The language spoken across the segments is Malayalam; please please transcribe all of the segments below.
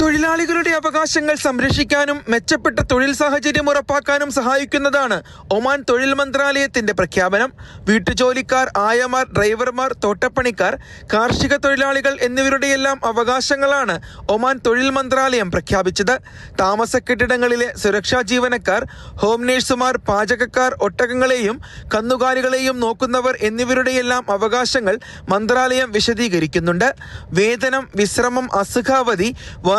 തൊഴിലാളികളുടെ അവകാശങ്ങൾ സംരക്ഷിക്കാനും മെച്ചപ്പെട്ട തൊഴിൽ സാഹചര്യം ഉറപ്പാക്കാനും സഹായിക്കുന്നതാണ് ഒമാൻ തൊഴിൽ മന്ത്രാലയത്തിന്റെ പ്രഖ്യാപനം. വീട്ടുജോലിക്കാർ ആയമാർ ഡ്രൈവർമാർ തോട്ടപ്പണിക്കാർ കാർഷിക തൊഴിലാളികൾ എന്നിവരുടെയെല്ലാം അവകാശങ്ങളാണ് ഒമാൻ തൊഴിൽ മന്ത്രാലയം പ്രഖ്യാപിച്ചത്. താമസ കെട്ടിടങ്ങളിലെ സുരക്ഷാ ജീവനക്കാർ ഹോം നേഴ്സുമാർ പാചകക്കാർ ഒട്ടകങ്ങളെയും കന്നുകാലികളെയും നോക്കുന്നവർ എന്നിവരുടെയെല്ലാം അവകാശങ്ങൾ മന്ത്രാലയം വിശദീകരിക്കുന്നുണ്ട്. വേതനം വിശ്രമം അസുഖാവധി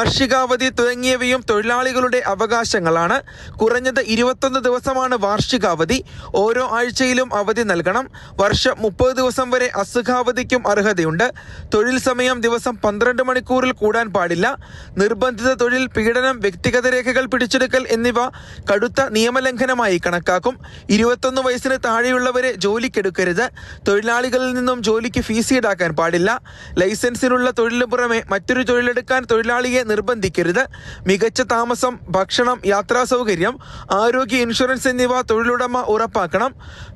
വാർഷികാവധി തുടങ്ങിയവയും തൊഴിലാളികളുടെ അവകാശങ്ങളാണ്. കുറഞ്ഞത് ഇരുപത്തൊന്ന് ദിവസമാണ് വാർഷികാവധി. ഓരോ ആഴ്ചയിലും അവധി നൽകണം. വർഷം മുപ്പത് ദിവസം വരെ അസുഖാവധിക്കും അർഹതയുണ്ട്. തൊഴിൽ സമയം ദിവസം പന്ത്രണ്ട് മണിക്കൂറിൽ കൂടാൻ പാടില്ല. നിർബന്ധിത തൊഴിൽ പീഡനം വ്യക്തിഗത രേഖകൾ പിടിച്ചെടുക്കൽ എന്നിവ കടുത്ത നിയമലംഘനമായി കണക്കാക്കും. ഇരുപത്തൊന്ന് വയസ്സിന് താഴെയുള്ളവരെ ജോലിക്കെടുക്കരുത്. തൊഴിലാളികളിൽ നിന്നും ജോലിക്ക് ഫീസ് ഈടാക്കാൻ പാടില്ല. ലൈസൻസിനുള്ള തൊഴിലിന് പുറമെ മറ്റൊരു തൊഴിലെടുക്കാൻ തൊഴിലാളിയെ നിർബന്ധിക്കരുത്. മികച്ച താമസം ഭക്ഷണം യാത്രാ സൗകര്യം ആരോഗ്യ ഇൻഷുറൻസ് എന്നിവ തൊഴിലുടമ ഉറപ്പാക്കണം.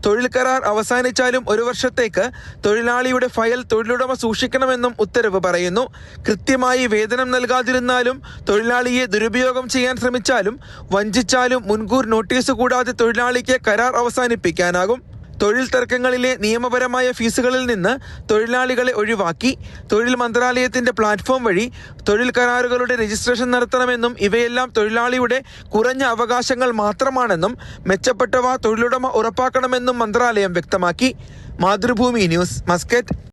തൊഴിൽ കരാർ അവസാനിച്ചാലും ഒരു വർഷത്തേക്ക് തൊഴിലാളിയുടെ ഫയൽ തൊഴിലുടമ സൂക്ഷിക്കണമെന്നും ഉത്തരവ് പറയുന്നു. കൃത്യമായി വേതനം നൽകാതിരുന്നാലും തൊഴിലാളിയെ ദുരുപയോഗം ചെയ്യാൻ ശ്രമിച്ചാലും വഞ്ചിച്ചാലും മുൻകൂർ നോട്ടീസ് കൂടാതെ തൊഴിലാളിക്ക് കരാർ അവസാനിപ്പിക്കാനാകും. തൊഴിൽ തർക്കങ്ങളിലെ നിയമപരമായ ഫീസുകളിൽ നിന്ന് തൊഴിലാളികളെ ഒഴിവാക്കി തൊഴിൽ മന്ത്രാലയത്തിന്റെ പ്ലാറ്റ്ഫോം വഴി തൊഴിൽ കരാറുകളുടെ രജിസ്ട്രേഷൻ നടത്തണമെന്നും ഇവയെല്ലാം തൊഴിലാളിയുടെ കുറഞ്ഞ അവകാശങ്ങൾ മാത്രമാണെന്നും മെച്ചപ്പെട്ടവ തൊഴിലുടമ ഉറപ്പാക്കണമെന്നും മന്ത്രാലയം വ്യക്തമാക്കി. Mathrubhumi news Muscat.